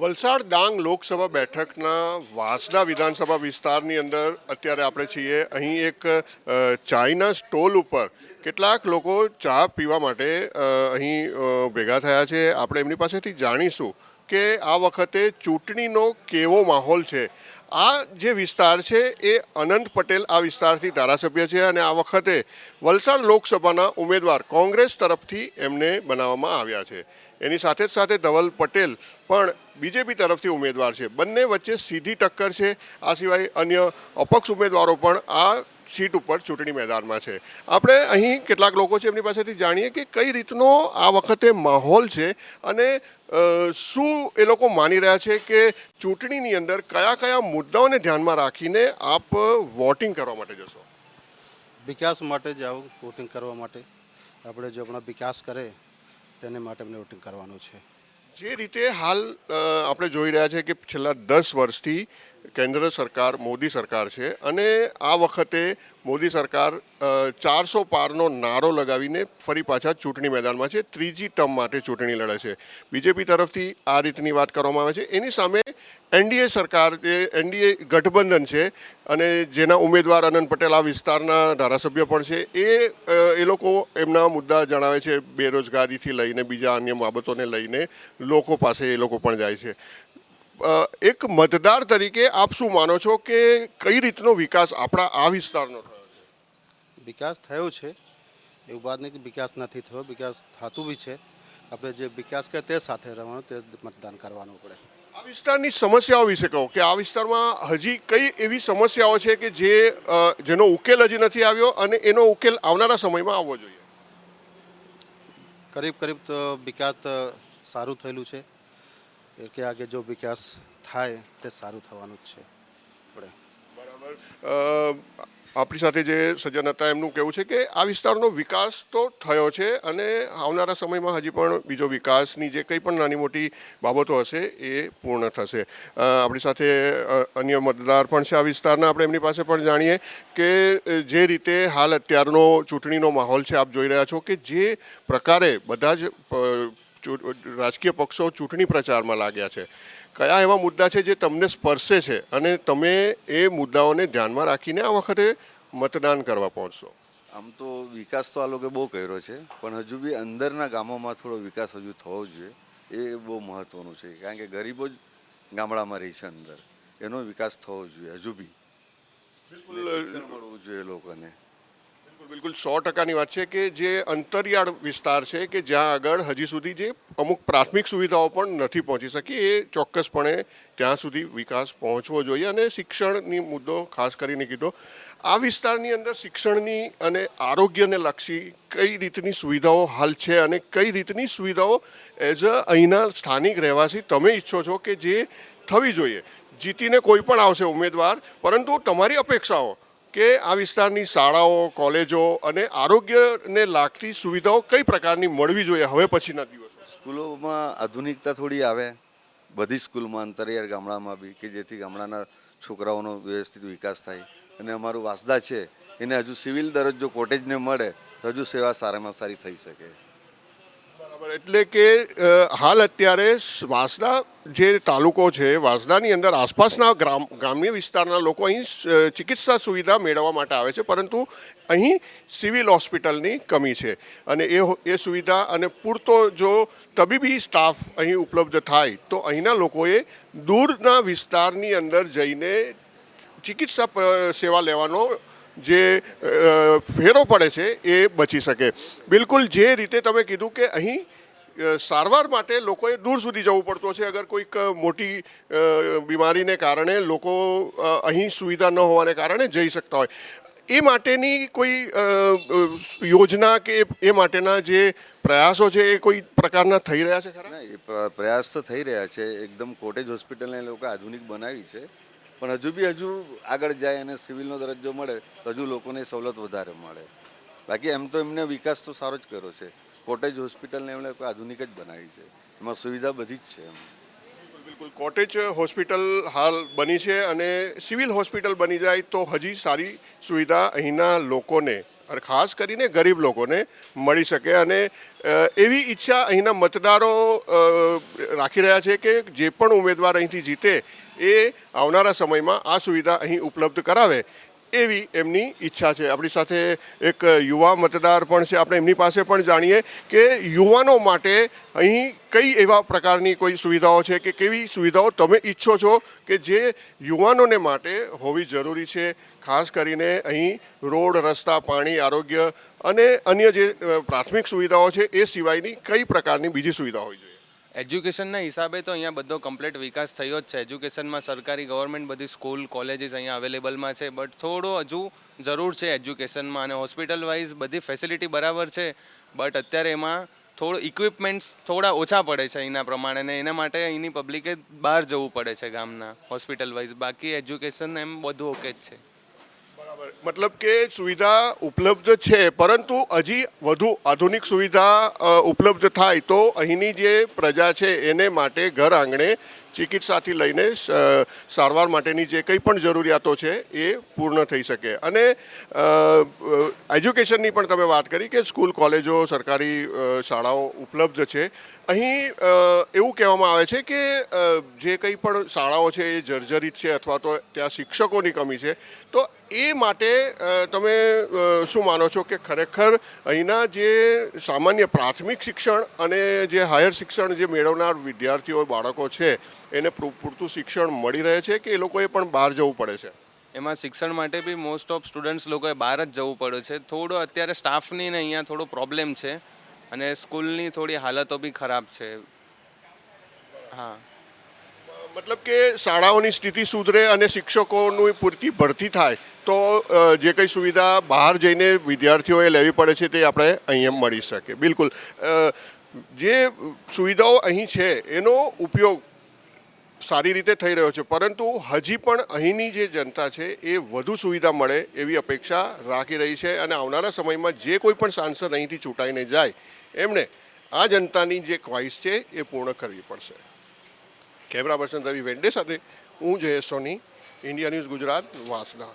વલસાડ ડાંગ લોકસભા બેઠકના વાસદા વિધાનસભા વિસ્તારની અંદર અત્યારે આપણે છીએ. અહીં એક ચાઈના સ્ટોલ ઉપર કેટલાક લોકો ચા પીવા માટે અહીં ભેગા થયા છે. આપણે એમની પાસેથી જાણીશું કે આ વખતે ચૂંટણીનો કેવો માહોલ છે? આ જે વિસ્તાર છે, એ અનંત પટેલ આ વિસ્તારથી ધારાસભ્ય છે અને આ વખતે વલસાડ લોકસભાના ઉમેદવાર કોંગ્રેસ તરફથી એમને બનાવવામાં આવ્યા છે. એની સાથે જ સાથે ધવલ પટેલ પણ બીજેપી તરફથી ઉમેદવાર છે. બંને વચ્ચે સીધી ટક્કર છે. આ સિવાય અન્ય અપક્ષ ઉમેદવારો પણ આ સીટ ઉપર ચૂંટણી મેદાનમાં છે. આપણે અહીં કેટલાક લોકો છે એમની પાસેથી જાણીએ કે કઈ રીતનો આ વખતે માહોલ છે અને શું એ લોકો માની રહ્યા છે કે ચૂંટણીની અંદર કયા કયા મુદ્દાઓને ધ્યાનમાં રાખીને આપ વોટિંગ કરવા માટે જશો? વિકાસ માટે જ આવું વોટિંગ કરવા માટે. આપણે જો હમણાં વિકાસ કરે તેને માટે અમને વોટિંગ કરવાનું છે. જે રીતે હાલ આપણે જોઈ રહ્યા છે કે છેલ્લા દસ વર્ષથી કેન્દ્ર સરકાર, મોદી સરકાર છે અને આ વખતે મોદી સરકાર ચારસો પારનો નારો લગાવીને ફરી પાછા ચૂંટણી મેદાનમાં છે, ત્રીજી ટર્મ માટે ચૂંટણી લડે છે. બીજેપી તરફથી આ રીતની વાત કરવામાં આવે છે. એની સામે એનડીએ સરકાર જે, એનડીએ ગઠબંધન છે અને જેના ઉમેદવાર અનંત પટેલ આ વિસ્તારના ધારાસભ્ય પણ છે, એ એ લોકો એમના મુદ્દા જણાવે છે, બેરોજગારીથી લઈને બીજા અન્ય બાબતોને લઈને લોકો પાસે એ લોકો પણ જાય છે. એક મતદાર તરીકે આપ શું માનો છો કે કઈ રીતનો વિકાસ આપણા આ વિસ્તારનો થયો છે? વિકાસ થયો છે. એવું વાત નહીં કે વિકાસ નથી થયો. વિકાસ થતું બી છે. આપણે જે વિકાસ કહે તે સાથે રહેવાનું તે મતદાન કરવાનું પડે. આ વિસ્તારની સમસ્યાઓ વિશે કહો કે આ વિસ્તારમાં હજી કઈ એવી સમસ્યાઓ છે કે જે જેનો ઉકેલ હજી નથી આવ્યો અને એનો ઉકેલ આવનારા સમયમાં આવવો જોઈએ? કરીબ કરીબ તો વિકાસ સારું થયેલું છે. કે આગે જો વિકાસ થાય તે સારું થવાનું જ છે. બરાબર. આપણી સાથે જે સજ્જન હતા એમનું કહેવું છે કે આ વિસ્તારનો વિકાસ તો થયો છે અને આવનારા સમયમાં હજી પણ બીજો વિકાસની જે કંઈ પણ નાની મોટી બાબતો હશે એ પૂર્ણ થશે. આપણી સાથે અન્ય મતદાર પણ છે આ વિસ્તારના. આપણે એમની પાસે પણ જાણીએ કે જે રીતે હાલ અત્યારનો ચૂંટણીનો માહોલ છે, આપ જોઈ રહ્યા છો કે જે પ્રકારે બધા જ રાજકીય પક્ષો ચૂંટણી પ્રચારમાં લાગ્યા છે. કયા એવા મુદ્દા છે જે તમને સ્પર્શે છે અને તમે એ મુદ્દાઓને ધ્યાનમાં રાખીને આ વખતે મતદાન કરવા પહોંચશો? આમ તો વિકાસ તો આ લોકોએ બહુ કર્યો છે પણ હજુ બી અંદરના ગામોમાં થોડો વિકાસ હજુ થવો જોઈએ. એ બહુ મહત્ત્વનું છે કારણ કે ગરીબો જ ગામડામાં રહી છે અંદર. એનો વિકાસ થવો જોઈએ હજુ બી. બિલકુલ મળવું જોઈએ લોકોને. બિલકુલ સો ટકાની વાત છે કે જે અંતરિયાળ વિસ્તાર છે કે જ્યાં આગળ હજી સુધી જે અમુક પ્રાથમિક સુવિધાઓ પણ નથી પહોંચી શકી, એ ચોક્કસપણે ત્યાં સુધી વિકાસ પહોંચવો જોઈએ અને શિક્ષણની મુદ્દો ખાસ કરીને કીધો. આ વિસ્તારની અંદર શિક્ષણની અને આરોગ્યને લક્ષી કઈ રીતની સુવિધાઓ હાલ છે અને કઈ રીતની સુવિધાઓ એઝ અ અહીંના સ્થાનિક રહેવાસી તમે ઈચ્છો છો કે જે થવી જોઈએ. જીતીને કોઈ પણ આવશે ઉમેદવાર, પરંતુ તમારી અપેક્ષાઓ કે આ વિસ્તારની શાળાઓ, કોલેજો અને આરોગ્યને લાગતી સુવિધાઓ કઈ પ્રકારની મળવી જોઈએ હવે પછીના દિવસો? સ્કૂલોમાં આધુનિકતા થોડી આવે. બધી સ્કૂલમાં અંતરિયાળ ગામડામાં બી, કે જેથી ગામડાના છોકરાઓનો વ્યવસ્થિત વિકાસ થાય. અને અમારું વાસદા છે, એને હજુ સિવિલ દરજ્જો કોટેજને મળે, તો હજુ સેવા સારામાં સારી થઈ શકે. બરાબર. એટલે કે હાલ અત્યારે વાસદા જે તાલુકો છે, વાસદાની અંદર આસપાસના ગ્રામ, ગ્રામ્ય વિસ્તારના લોકો અહીં ચિકિત્સા સુવિધા મેળવવા માટે આવે છે, પરંતુ અહીં સિવિલ હોસ્પિટલની કમી છે. અને એ એ સુવિધા અને પૂરતો જો તબીબી સ્ટાફ અહીં ઉપલબ્ધ થાય, તો અહીંના લોકોએ દૂરના વિસ્તારની અંદર જઈને ચિકિત્સા સેવા લેવાનો જે ફેરો પડે છે એ બચી શકે. બિલકુલ જે રીતે તમે કીધું કે અહીં સારવાર માટે લોકોએ દૂર સુધી જવું પડતું છે. અગર કોઈક મોટી બીમારીને કારણે લોકો અહીં સુવિધા ન હોવાને કારણે જઈ શકતા હોય. એ માટેની કોઈ યોજના કે એ માટેના જે પ્રયાસો છે એ કોઈ પ્રકારના થઈ રહ્યા છે ખરા? એ પ્રયાસ તો થઈ રહ્યા છે. એકદમ કોટેજ હોસ્પિટલને લોકો આધુનિક બનાવી છે. પણ હજુ બી હજુ આગળ જાય અને સિવિલનો દરજ્જો મળે, તો હજુ લોકોને સવલત વધારે મળે. બાકી એમ તો એમને વિકાસ તો સારો જ કર્યો છે. કોટેજ હોસ્પિટલને એમણે આધુનિક જ બનાવી છે. એમાં સુવિધા બધી જ છે એમ. બિલકુલ કોટેજ હોસ્પિટલ હાલ બની છે અને સિવિલ હોસ્પિટલ બની જાય તો હજી સારી સુવિધા અહીંના લોકોને, અને ખાસ કરીને ગરીબ લોકોને મળી શકે અને એવી ઈચ્છા અહીંના મતદારો રાખી રહ્યા છે કે જે પણ ઉમેદવાર અહીંથી જીતે એ આવનારા સમયમાં આ સુવિધા અહીં ઉપલબ્ધ કરાવે એવી એમની ઈચ્છા છે. આપણી સાથે એક યુવા મતદાર પણ છે. આપણે એમની પાસે પણ જાણીએ કે યુવાનો માટે અહીં કઈ એવા પ્રકારની કોઈ સુવિધાઓ છે કે કેવી સુવિધાઓ તમે ઈચ્છો છો કે જે યુવાનોને માટે હોવી જરૂરી છે? ખાસ કરીને અહીં રોડ, રસ્તા, પાણી, આરોગ્ય અને અન્ય જે પ્રાથમિક સુવિધાઓ છે એ સિવાયની કઈ પ્રકારની બીજી સુવિધા હોવી જોઈએ? એજ્યુકેશનના હિસાબે તો અહીંયા બધો કમ્પ્લીટ વિકાસ થયો જ છે. એજ્યુકેશનમાં સરકારી ગવર્મેન્ટ બધી સ્કૂલ કોલેજીસ અહીંયા અવેલેબલમાં છે. બટ થોડો હજુ જરૂર છે એજ્યુકેશનમાં અને હોસ્પિટલ વાઇઝ બધી ફેસિલિટી બરાબર છે. બટ અત્યારે એમાં થોડું ઇક્વિપમેન્ટ્સ થોડા ઓછા પડે છે અહીંના પ્રમાણે ને એના માટે અહીંની પબ્લિકે બહાર જવું પડે છે ગામના હોસ્પિટલ વાઇઝ બાકી એજ્યુકેશન એમ બધું ઓકે જ છે. મતલબ કે સુવિધા ઉપલબ્ધ છે, પરંતુ હજી વધુ આધુનિક સુવિધા ઉપલબ્ધ થાય તો અહીંની જે પ્રજા છે એને માટે ઘર આંગણે ચિકિત્સાથી લઈને સારવાર માટેની જે કંઈ પણ જરૂરિયાતો છે એ પૂર્ણ થઈ શકે. અને એજ્યુકેશનની પણ તમે વાત કરી કે સ્કૂલ, કોલેજો, સરકારી શાળાઓ ઉપલબ્ધ છે. અહીં એવું કહેવામાં આવે છે કે જે કંઈ પણ શાળાઓ છે એ જર્જરિત છે અથવા તો ત્યાં શિક્ષકોની કમી છે, તો એ માટે તમે શું માનો છો કે ખરેખર અહીંના જે સામાન્ય પ્રાથમિક શિક્ષણ અને જે હાયર શિક્ષણ જે મેળવનાર વિદ્યાર્થીઓ, બાળકો છે, એને પૂરતું શિક્ષણ મળી રહે છે કે એ લોકોએ પણ બહાર જવું પડે છે? એમાં શિક્ષણ માટે બી મોસ્ટ ઓફ સ્ટુડન્ટ્સ લોકોએ બહાર જ જવું પડે છે. થોડો અત્યારે સ્ટાફની ને અહીંયા થોડો પ્રોબ્લેમ છે અને સ્કૂલની થોડી હાલતો બી ખરાબ છે. હા. મતલબ કે શાળાઓની સ્થિતિ સુધરે અને શિક્ષકોનું પૂરતી ભરતી થાય, તો જે કંઈ સુવિધા બહાર જઈને વિદ્યાર્થીઓએ લેવી પડે છે તે આપણે અહીંયા મળી શકે. બિલકુલ. જે સુવિધાઓ અહીં છે, એનો ઉપયોગ સારી રીતે થઈ રહ્યો છે, પરંતુ હજી પણ અહીંની જે જનતા છે, એ વધુ સુવિધા મળે એવી અપેક્ષા રાખી રહી છે અને આવનારા સમયમાં જે કોઈ પણ સાંસદ અહીંથી ચૂંટાઈને જાય એમણે આ જનતાની જે ખ્વાહિશ છે, એ પૂર્ણ કરવી પડશે. કેમેરા પર્સન રવિ વેન્ડે સાથે હું જયેશ સોની ઇન્ડિયા ન્યૂઝ ગુજરાત વાંસદા.